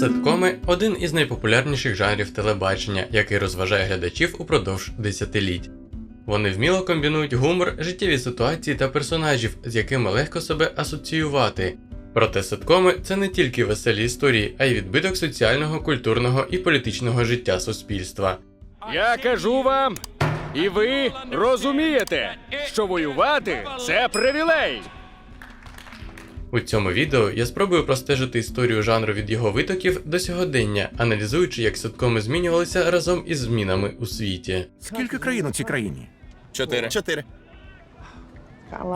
Ситкоми один із найпопулярніших жанрів телебачення, який розважає глядачів упродовж десятиліть. Вони вміло комбінують гумор, життєві ситуації та персонажів, з якими легко себе асоціювати. Проте ситкоми це не тільки веселі історії, а й відбиток соціального, культурного і політичного життя суспільства. Я кажу вам, і ви розумієте, що воювати це привілей. У цьому відео я спробую простежити історію жанру від його витоків до сьогодення, аналізуючи, як ситкоми змінювалися разом із змінами у світі. Скільки країн у цій країні? Чотири. Чотири.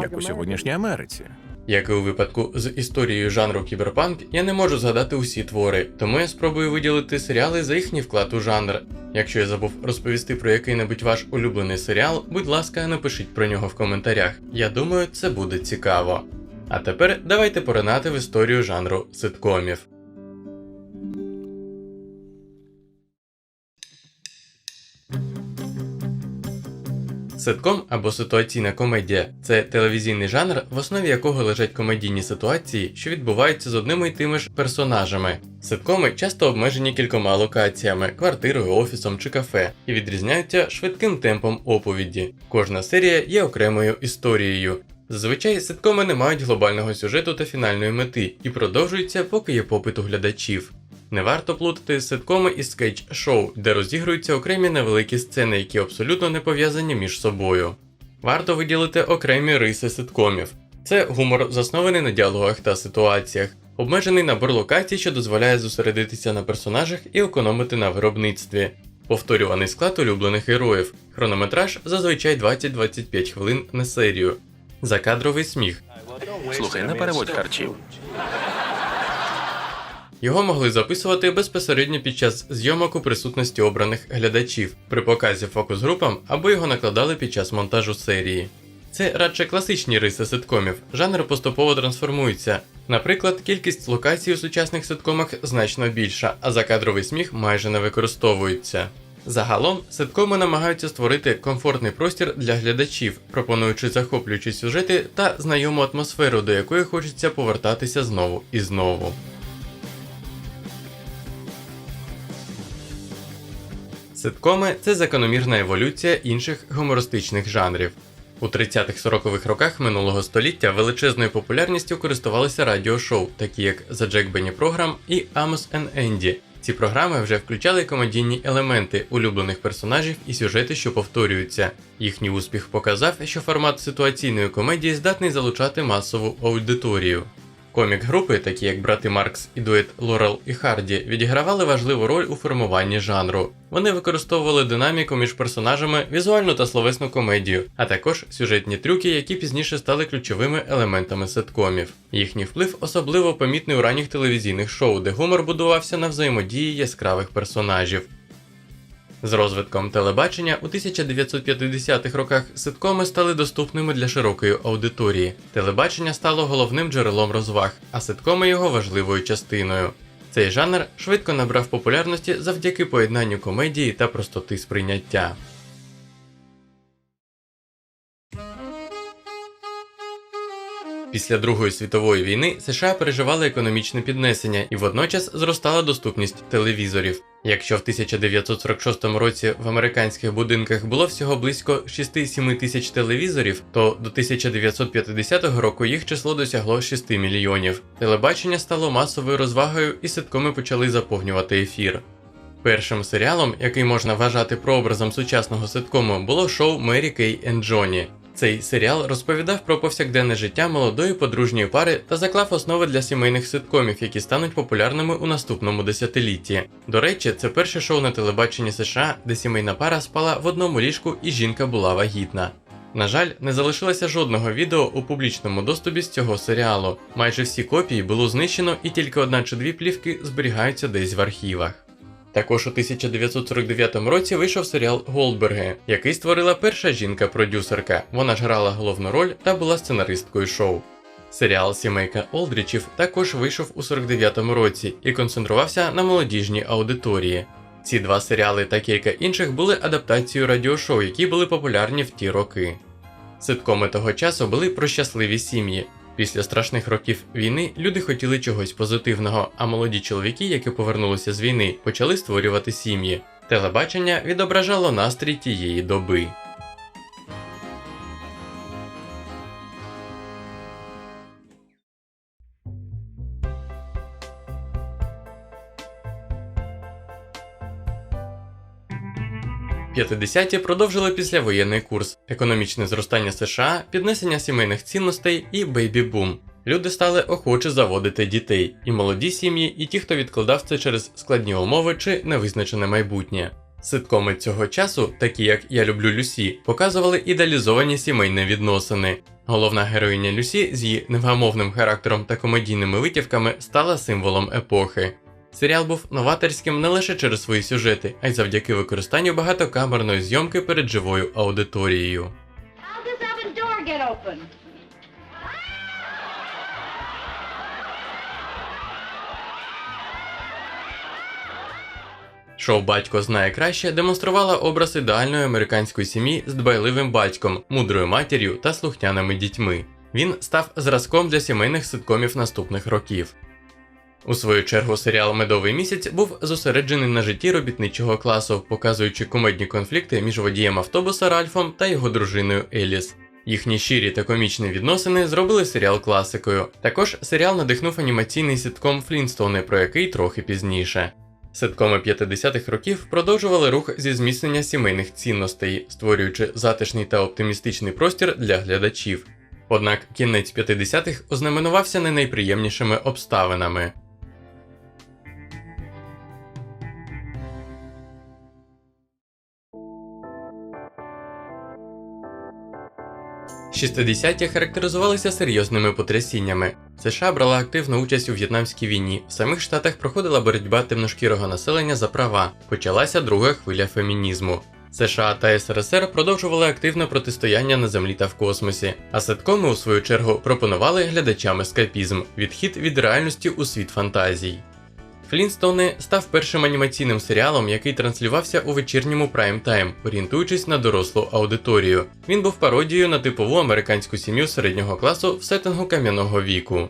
Як у сьогоднішній Америці. Як і у випадку з історією жанру кіберпанк, я не можу згадати усі твори, тому я спробую виділити серіали за їхній вклад у жанр. Якщо я забув розповісти про який-небудь ваш улюблений серіал, будь ласка, напишіть про нього в коментарях. Я думаю, це буде цікаво. А тепер давайте поринати в історію жанру ситкомів. Ситком або ситуаційна комедія це телевізійний жанр, в основі якого лежать комедійні ситуації, що відбуваються з одними й тими ж персонажами. Ситкоми часто обмежені кількома локаціями, квартирою, офісом чи кафе, і відрізняються швидким темпом оповіді. Кожна серія є окремою історією. Зазвичай ситкоми не мають глобального сюжету та фінальної мети і продовжуються, поки є попит у глядачів. Не варто плутати ситкоми із скетч-шоу, де розігруються окремі невеликі сцени, які абсолютно не пов'язані між собою. Варто виділити окремі риси ситкомів. Це гумор, заснований на діалогах та ситуаціях, обмежений набор локацій, що дозволяє зосередитися на персонажах і економити на виробництві. Повторюваний склад улюблених героїв. Хронометраж зазвичай 20-25 хвилин на серію. Закадровий сміх. Слухай, не переводь харчів. Його могли записувати безпосередньо під час зйомок у присутності обраних глядачів при показі фокус-групам або його накладали під час монтажу серії. Це радше класичні риси ситкомів, жанр поступово трансформується. Наприклад, кількість локацій у сучасних ситкомах значно більша, а закадровий сміх майже не використовується. Загалом, ситкоми намагаються створити комфортний простір для глядачів, пропонуючи захоплюючі сюжети та знайому атмосферу, до якої хочеться повертатися знову і знову. Ситкоми це закономірна еволюція інших гумористичних жанрів. У 30-40-х роках минулого століття величезною популярністю користувалися радіошоу, такі як The Jack Benny Program і Amos and Andy. Ці програми вже включали комедійні елементи улюблених персонажів і сюжети, що повторюються. Їхній успіх показав, що формат ситуаційної комедії здатний залучати масову аудиторію. Комік-групи, такі як брати Маркс і дует Лорел і Харді, відігравали важливу роль у формуванні жанру. Вони використовували динаміку між персонажами, візуальну та словесну комедію, а також сюжетні трюки, які пізніше стали ключовими елементами ситкомів. Їхній вплив особливо помітний у ранніх телевізійних шоу, де гумор будувався на взаємодії яскравих персонажів. З розвитком телебачення у 1950-х роках ситкоми стали доступними для широкої аудиторії. Телебачення стало головним джерелом розваг, а ситкоми його важливою частиною. Цей жанр швидко набрав популярності завдяки поєднанню комедії та простоти сприйняття. Після Другої світової війни США переживали економічне піднесення і водночас зростала доступність телевізорів. Якщо в 1946 році в американських будинках було всього близько 6-7 тисяч телевізорів, то до 1950 року їх число досягло 6 мільйонів. Телебачення стало масовою розвагою, і ситкоми почали заповнювати ефір. Першим серіалом, який можна вважати прообразом сучасного ситкому, було шоу Мері Кей Джонні. Цей серіал розповідав про повсякденне життя молодої подружньої пари та заклав основи для сімейних ситкомів, які стануть популярними у наступному десятилітті. До речі, це перше шоу на телебаченні США, де сімейна пара спала в одному ліжку і жінка була вагітна. На жаль, не залишилося жодного відео у публічному доступі з цього серіалу. Майже всі копії було знищено, і тільки одна чи дві плівки зберігаються десь в архівах. Також у 1949 році вийшов серіал Голдберги, який створила перша жінка-продюсерка. Вона ж грала головну роль та була сценаристкою шоу. Серіал Сімейка Олдрічів також вийшов у 49-му році і концентрувався на молодіжній аудиторії. Ці два серіали та кілька інших були адаптацією радіошоу, які були популярні в ті роки. Ситкоми того часу були про щасливі сім'ї. Після страшних років війни люди хотіли чогось позитивного, а молоді чоловіки, які повернулися з війни, почали створювати сім'ї. Телебачення відображало настрій тієї доби. П'ятидесяті продовжили післявоєнний курс, економічне зростання США, піднесення сімейних цінностей і бейбі-бум. Люди стали охоче заводити дітей, і молоді сім'ї, і ті, хто відкладав це через складні умови чи невизначене майбутнє. Ситкоми цього часу, такі як Я люблю Люсі, показували ідеалізовані сімейні відносини. Головна героїня Люсі з її невгамовним характером та комедійними витівками стала символом епохи. Серіал був новаторським не лише через свої сюжети, а й завдяки використанню багатокамерної зйомки перед живою аудиторією. Шоу Батько знає краще демонструвало образ ідеальної американської сім'ї з дбайливим батьком, мудрою матір'ю та слухняними дітьми. Він став зразком для сімейних ситкомів наступних років. У свою чергу серіал Медовий місяць був зосереджений на житті робітничого класу, показуючи кумедні конфлікти між водієм автобуса Ральфом та його дружиною Еліс. Їхні щирі та комічні відносини зробили серіал класикою. Також серіал надихнув анімаційний ситком Флінстоуни, про який трохи пізніше. Ситкоми 50-х років продовжували рух зі зміцнення сімейних цінностей, створюючи затишний та оптимістичний простір для глядачів. Однак кінець 50-х ознаменувався не найприємнішими обставинами. Шістдесяті характеризувалися серйозними потрясіннями. США брала активну участь у В'єтнамській війні. В самих штатах проходила боротьба темношкірого населення за права. Почалася друга хвиля фемінізму. США та СРСР продовжували активне протистояння на землі та в космосі, а ситкоми, у свою чергу, пропонували глядачам ескапізм, відхід від реальності у світ фантазій. Флінстоуни став першим анімаційним серіалом, який транслювався у вечірньому прайм-тайм, орієнтуючись на дорослу аудиторію. Він був пародією на типову американську сім'ю середнього класу в сеттингу кам'яного віку.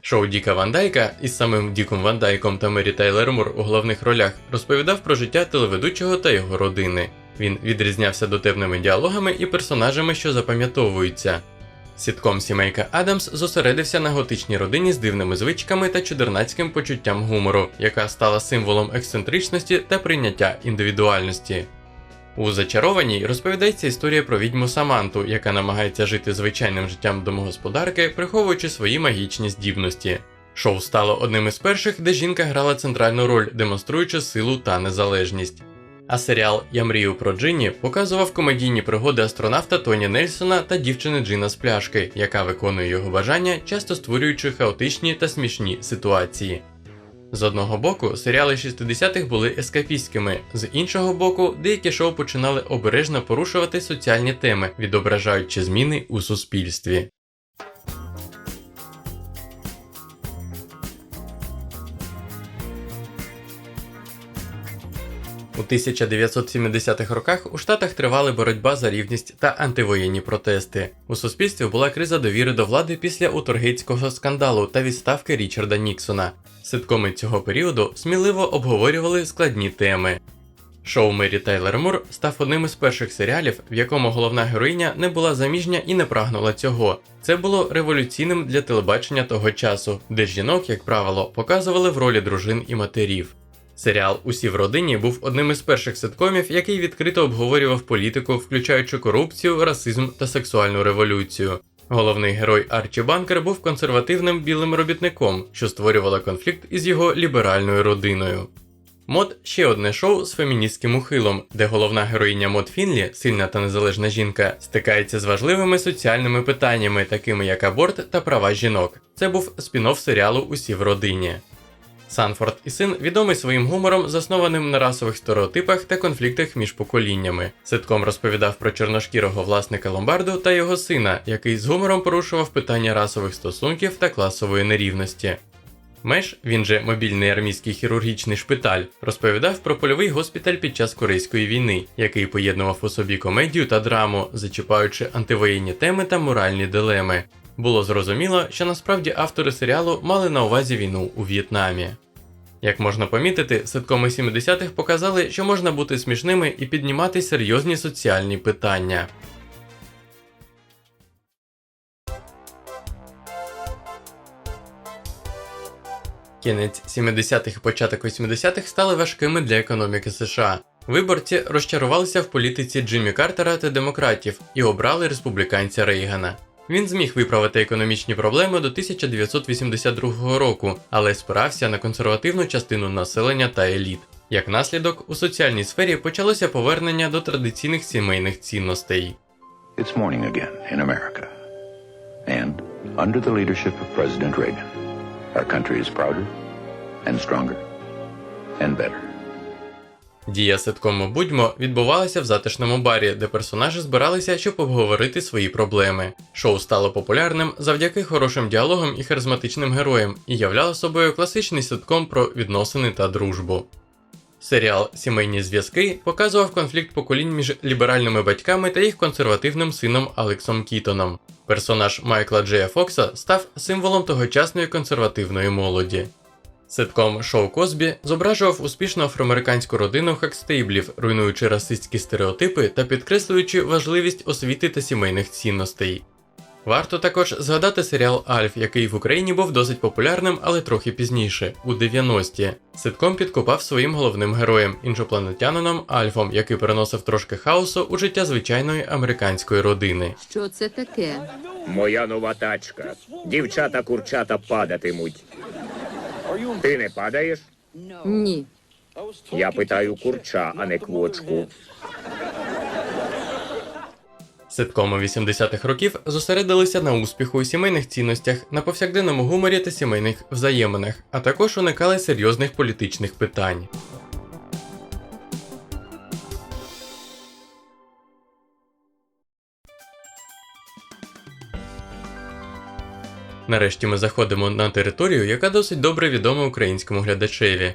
Шоу Діка Ван Дайка із самим Діком Ван Дайком та Мері Тайлер Мур у головних ролях розповідав про життя телеведучого та його родини. Він відрізнявся дотепними діалогами і персонажами, що запам'ятовуються. Сітком Сімейка Адамс зосередився на готичній родині з дивними звичками та чудернацьким почуттям гумору, яка стала символом ексцентричності та прийняття індивідуальності. У зачарованій розповідається історія про відьму Саманту, яка намагається жити звичайним життям домогосподарки, приховуючи свої магічні здібності. Шоу стало одним із перших, де жінка грала центральну роль, демонструючи силу та незалежність. А серіал Я мрію про Джинні показував комедійні пригоди астронавта Тоні Нельсона та дівчини Джина з пляшки, яка виконує його бажання, часто створюючи хаотичні та смішні ситуації. З одного боку, серіали 60-х були ескапістськими, з іншого боку, деякі шоу починали обережно порушувати соціальні теми, відображаючи зміни у суспільстві. У 1970-х роках у Штатах тривала боротьба за рівність та антивоєнні протести. У суспільстві була криза довіри до влади після уторгейтського скандалу та відставки Річарда Ніксона. Ситкоми цього періоду сміливо обговорювали складні теми. Шоу Мері Тайлер Мур став одним із перших серіалів, в якому головна героїня не була заміжня і не прагнула цього. Це було революційним для телебачення того часу, де жінок, як правило, показували в ролі дружин і матерів. Серіал Усі в родині був одним із перших ситкомів, який відкрито обговорював політику, включаючи корупцію, расизм та сексуальну революцію. Головний герой Арчі Банкер був консервативним білим робітником, що створювало конфлікт із його ліберальною родиною. Мод ще одне шоу з феміністським ухилом, де головна героїня Мод Фінлі, сильна та незалежна жінка, стикається з важливими соціальними питаннями, такими як аборт та права жінок. Це був спін-офф серіалу Усі в родині. Санфорд і син відомий своїм гумором, заснованим на расових стереотипах та конфліктах між поколіннями. Ситком розповідав про чорношкірого власника ломбарду та його сина, який з гумором порушував питання расових стосунків та класової нерівності. Меш, він же мобільний армійський хірургічний шпиталь, розповідав про польовий госпіталь під час Корейської війни, який поєднував у собі комедію та драму, зачіпаючи антивоєнні теми та моральні дилеми. Було зрозуміло, що насправді автори серіалу мали на увазі війну у В'єтнамі. Як можна помітити, ситкоми 70-х показали, що можна бути смішними і піднімати серйозні соціальні питання. Кінець 70-х і початок 80-х стали важкими для економіки США. Виборці розчарувалися в політиці Джиммі Картера та демократів і обрали республіканця Рейгана. Він зміг виправити економічні проблеми до 1982 року, але спирався на консервативну частину населення та еліт. Як наслідок, у соціальній сфері почалося повернення до традиційних сімейних цінностей. It's morning again in America. And under the leadership of President Reagan, our country is prouder and stronger and better. Дія ситкому Будьмо відбувалася в затишному барі, де персонажі збиралися, щоб обговорити свої проблеми. Шоу стало популярним завдяки хорошим діалогам і харизматичним героям і являло собою класичний ситком про відносини та дружбу. Серіал Сімейні зв'язки показував конфлікт поколінь між ліберальними батьками та їх консервативним сином Алексом Кітоном. Персонаж Майкла Джея Фокса став символом тогочасної консервативної молоді. Ситком Шоу Косбі зображував успішну афроамериканську родину Хакстейблів, руйнуючи расистські стереотипи та підкреслюючи важливість освіти та сімейних цінностей. Варто також згадати серіал Альф, який в Україні був досить популярним, але трохи пізніше, у 90-ті. Ситком підкопав своїм головним героєм, іншопланетянином Альфом, який переносив трошки хаосу у життя звичайної американської родини. Що це таке? Моя нова тачка. Дівчата курчата падатимуть. Ти не падаєш? Ні. Я питаю курча, а не квочку. Ситкоми 80-х років зосередилися на успіху у сімейних цінностях, на повсякденному гуморі та сімейних взаєминах, а також уникали серйозних політичних питань. Нарешті ми заходимо на територію, яка досить добре відома українському глядачеві.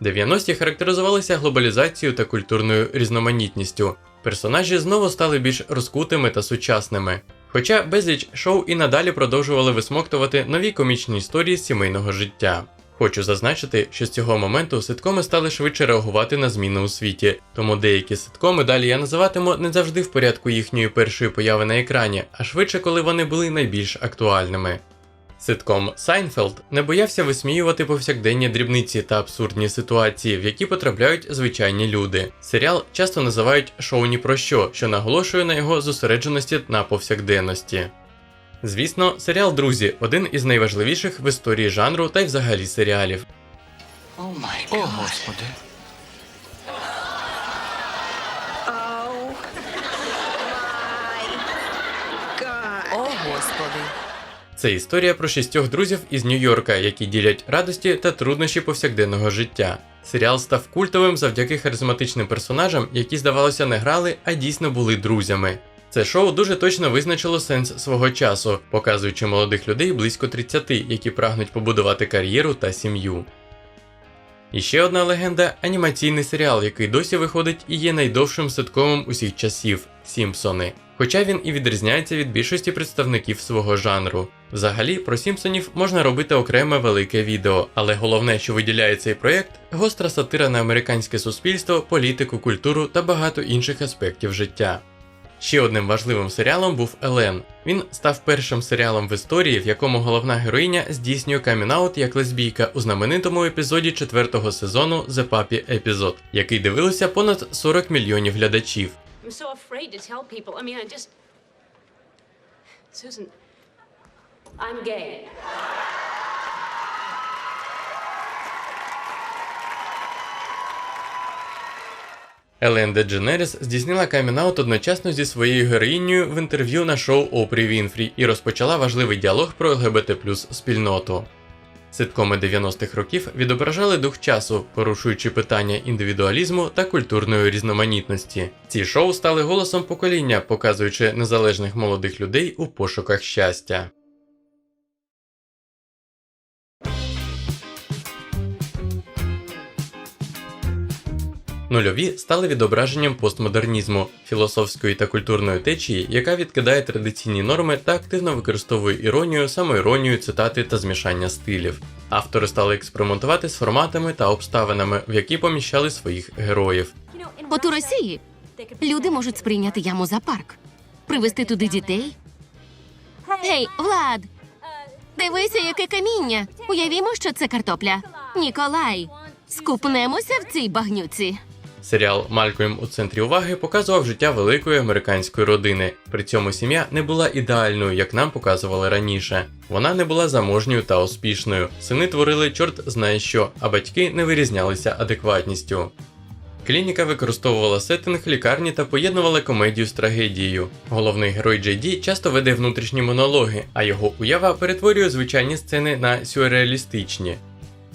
90-ті характеризувалися глобалізацією та культурною різноманітністю. Персонажі знову стали більш розкутими та сучасними. Хоча безліч шоу і надалі продовжували висмоктувати нові комічні історії сімейного життя. Хочу зазначити, що з цього моменту ситкоми стали швидше реагувати на зміни у світі, тому деякі ситкоми далі я називатиму не завжди в порядку їхньої першої появи на екрані, а швидше, коли вони були найбільш актуальними. Ситком Сайнфелд не боявся висміювати повсякденні дрібниці та абсурдні ситуації, в які потрапляють звичайні люди. Серіал часто називають шоу ні про що, що наголошує на його зосередженості на повсякденності. Звісно, серіал Друзі один із найважливіших в історії жанру та й взагалі серіалів. О, господи. О, Господи. Це історія про шістьох друзів із Нью-Йорка, які ділять радості та труднощі повсякденного життя. Серіал став культовим завдяки харизматичним персонажам, які, здавалося, не грали, а дійсно були друзями. Це шоу дуже точно визначило сенс свого часу, показуючи молодих людей близько 30, які прагнуть побудувати кар'єру та сім'ю. І ще одна легенда анімаційний серіал, який досі виходить і є найдовшим ситкомом усіх часів Сімпсони. Хоча він і відрізняється від більшості представників свого жанру. Взагалі, про Сімпсонів можна робити окреме велике відео, але головне, що виділяє цей проєкт, гостра сатира на американське суспільство, політику, культуру та багато інших аспектів життя. Ще одним важливим серіалом був Елен. Він став першим серіалом в історії, в якому головна героїня здійснює камінаут як лесбійка у знаменитому епізоді четвертого сезону The Puppy епізод, який дивилося понад 40 мільйонів глядачів. I'm so afraid to tell people. I mean, I just. Susan, I'm gay. Елен Дедженеріс здійснила камінаут одночасно зі своєю героїнею в інтерв'ю на шоу Опрі Вінфрі і розпочала важливий діалог про ЛГБТ спільноту. Ситкоми 90-х років відображали дух часу, порушуючи питання індивідуалізму та культурної різноманітності. Ці шоу стали голосом покоління, показуючи незалежних молодих людей у пошуках щастя. Нульові стали відображенням постмодернізму, філософської та культурної течії, яка відкидає традиційні норми та активно використовує іронію, самоіронію, цитати та змішання стилів. Автори стали експериментувати з форматами та обставинами, в які поміщали своїх героїв. От у Росії люди можуть сприйняти яму за парк, привезти туди дітей. Гей, Влад! Дивися, яке каміння. Уявімо, що це картопля. Ніколай, скупнемося в цій багнюці. Серіал Малькольм у центрі уваги показував життя великої американської родини. При цьому сім'я не була ідеальною, як нам показували раніше. Вона не була заможньою та успішною. Сини творили чорт знає що, а батьки не вирізнялися адекватністю. Клініка використовувала сеттинг лікарні та поєднувала комедію з трагедією. Головний герой Джей Ді часто веде внутрішні монологи, а його уява перетворює звичайні сцени на сюрреалістичні.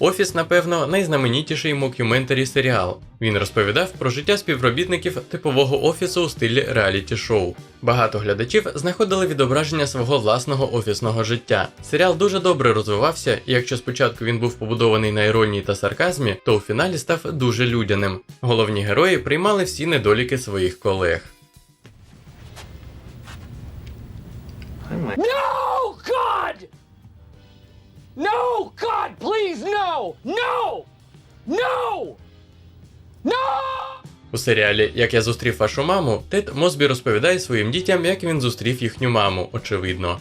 Офіс, напевно, найзнаменітіший мокюментарі серіал. Він розповідав про життя співробітників типового офісу у стилі реаліті-шоу. Багато глядачів знаходили відображення свого власного офісного життя. Серіал дуже добре розвивався, і якщо спочатку він був побудований на іронії та сарказмі, то у фіналі став дуже людяним. Головні герої приймали всі недоліки своїх колег. No, God! No, God, please, no! No! No! No! У серіалі Як я зустрів вашу маму, Тед Мосбі розповідає своїм дітям, як він зустрів їхню маму, очевидно.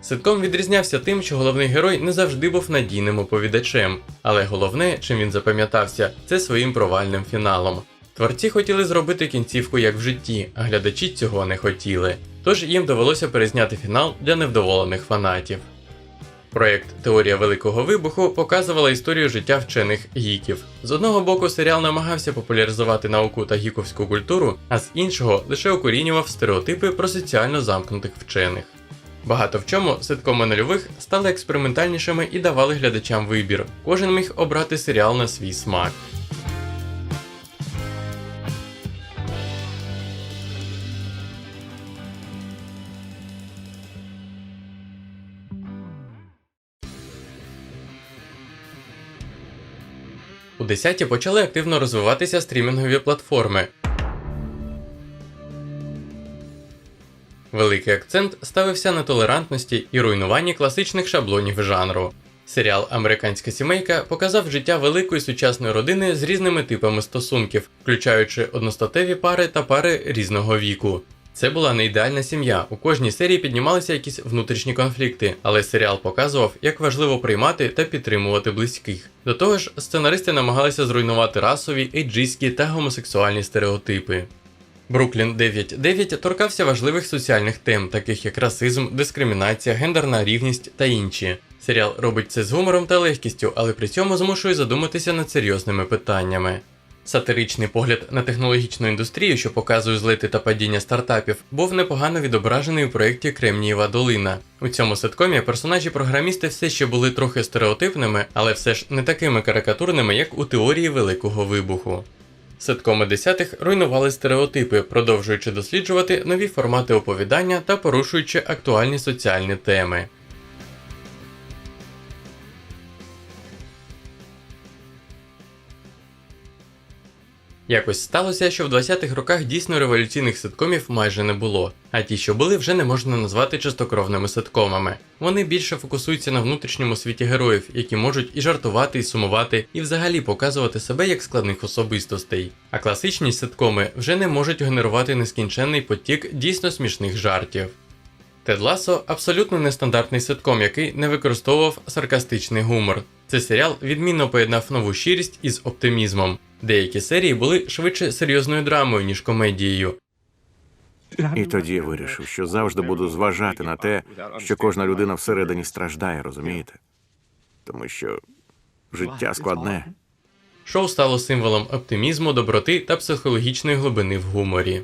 Ситком відрізнявся тим, що головний герой не завжди був надійним оповідачем, але головне, чим він запам'ятався, це своїм провальним фіналом. Творці хотіли зробити кінцівку як в житті, а глядачі цього не хотіли. Тож їм довелося перезняти фінал для невдоволених фанатів. Проєкт Теорія Великого Вибуху показувала історію життя вчених гіків. З одного боку, серіал намагався популяризувати науку та гіковську культуру, а з іншого лише укорінював стереотипи про соціально замкнутих вчених. Багато в чому ситкоми нульових стали експериментальнішими і давали глядачам вибір. Кожен міг обрати серіал на свій смак. У 10-ті почали активно розвиватися стрімінгові платформи. Великий акцент ставився на толерантності і руйнуванні класичних шаблонів жанру. Серіал Американська сімейка показав життя великої сучасної родини з різними типами стосунків, включаючи одностатеві пари та пари різного віку. Це була не ідеальна сім'я. У кожній серії піднімалися якісь внутрішні конфлікти, але серіал показував, як важливо приймати та підтримувати близьких. До того ж, сценаристи намагалися зруйнувати расові, ейджистські та гомосексуальні стереотипи. Бруклін 9.9 торкався важливих соціальних тем, таких як расизм, дискримінація, гендерна рівність та інші. Серіал робить це з гумором та легкістю, але при цьому змушує задуматися над серйозними питаннями. Сатиричний погляд на технологічну індустрію, що показує злети та падіння стартапів, був непогано відображений у проєкті Кремнієва долина. У цьому ситкомі персонажі програмісти все ще були трохи стереотипними, але все ж не такими карикатурними, як у теорії Великого вибуху. Ситкоми десятих руйнували стереотипи, продовжуючи досліджувати нові формати оповідання та порушуючи актуальні соціальні теми. Якось сталося, що в 20-х роках дійсно революційних ситкомів майже не було, а ті, що були, вже не можна назвати чистокровними ситкомами. Вони більше фокусуються на внутрішньому світі героїв, які можуть і жартувати, і сумувати, і взагалі показувати себе як складних особистостей. А класичні ситкоми вже не можуть генерувати нескінченний потік дійсно смішних жартів. Тед Лассо абсолютно нестандартний ситком, який не використовував саркастичний гумор. Цей серіал відмінно поєднав нову щирість із оптимізмом. Деякі серії були швидше серйозною драмою, ніж комедією. І тоді я вирішив, що завжди буду зважати на те, що кожна людина всередині страждає, розумієте? Тому що життя складне. Шоу стало символом оптимізму, доброти та психологічної глибини в гуморі.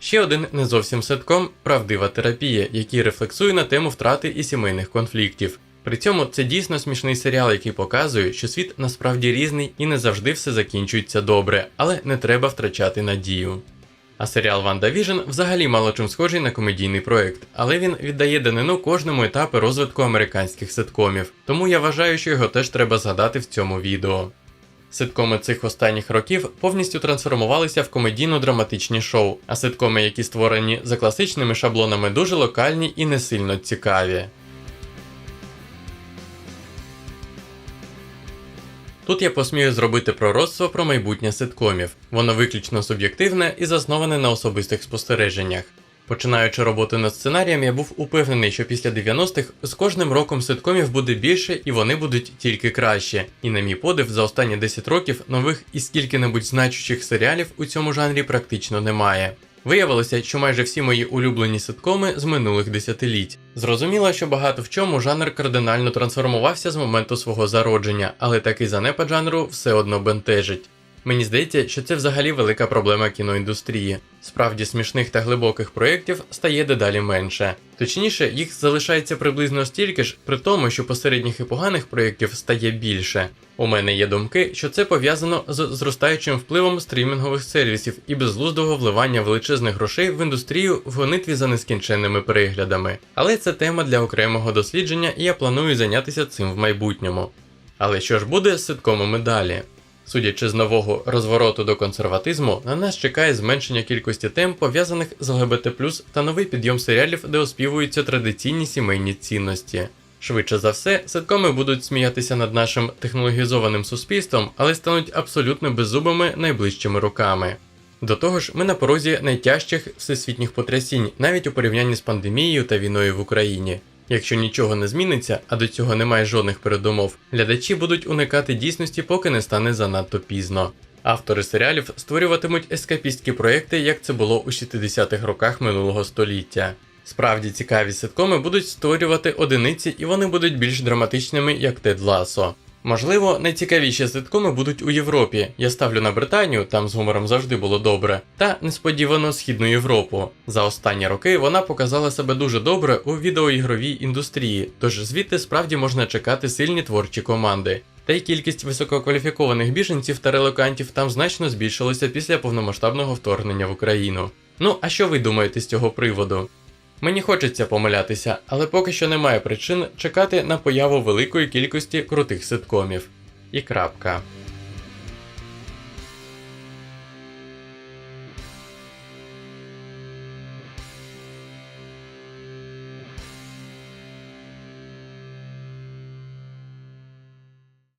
Ще один не зовсім ситком правдива терапія, який рефлексує на тему втрати і сімейних конфліктів. При цьому це дійсно смішний серіал, який показує, що світ насправді різний і не завжди все закінчується добре, але не треба втрачати надію. А серіал WandaVision взагалі мало чим схожий на комедійний проект, але він віддає данину кожному етапу розвитку американських ситкомів, тому я вважаю, що його теж треба згадати в цьому відео. Ситкоми цих останніх років повністю трансформувалися в комедійно-драматичні шоу, а ситкоми, які створені за класичними шаблонами, дуже локальні і не сильно цікаві. Тут я посмію зробити пророцтво про майбутнє ситкомів. Воно виключно суб'єктивне і засноване на особистих спостереженнях. Починаючи роботу над сценарієм, я був упевнений, що після 90-х з кожним роком ситкомів буде більше і вони будуть тільки краще. І на мій подив, за останні 10 років нових і скільки-небудь значущих серіалів у цьому жанрі практично немає. Виявилося, що майже всі мої улюблені ситкоми з минулих десятиліть. Зрозуміло, що багато в чому жанр кардинально трансформувався з моменту свого зародження, але такий занепад жанру все одно бентежить. Мені здається, що це взагалі велика проблема кіноіндустрії. Справді смішних та глибоких проєктів стає дедалі менше. Точніше, їх залишається приблизно стільки ж, при тому, що посередніх і поганих проєктів стає більше. У мене є думки, що це пов'язано з зростаючим впливом стрімінгових сервісів і безглуздого вливання величезних грошей в індустрію в гонитві за нескінченними переглядами. Але це тема для окремого дослідження, і я планую зайнятися цим в майбутньому. Але що ж буде з ситкомами далі? Судячи з нового розвороту до консерватизму, на нас чекає зменшення кількості тем, пов'язаних з ЛГБТ та новий підйом серіалів, де оспівуються традиційні сімейні цінності. Швидше за все, ситкоми будуть сміятися над нашим технологізованим суспільством, але стануть абсолютно беззубими найближчими роками. До того ж, ми на порозі найтяжчих всесвітніх потрясінь, навіть у порівнянні з пандемією та війною в Україні. Якщо нічого не зміниться, а до цього немає жодних передумов, глядачі будуть уникати дійсності, поки не стане занадто пізно. Автори серіалів створюватимуть ескапістські проекти, як це було у 60-х роках минулого століття. Справді цікаві ситкоми будуть створювати одиниці, і вони будуть більш драматичними, як Тед Ласо. Можливо, найцікавіші ситкоми будуть у Європі. Я ставлю на Британію, там з гумором завжди було добре, та несподівано Східну Європу. За останні роки вона показала себе дуже добре у відеоігровій індустрії, тож звідти справді можна чекати сильні творчі команди. Та й кількість висококваліфікованих біженців та релокантів там значно збільшилася після повномасштабного вторгнення в Україну. Ну а що ви думаєте з цього приводу? Мені хочеться помилятися, але поки що немає причин чекати на появу великої кількості крутих ситкомів. І крапка.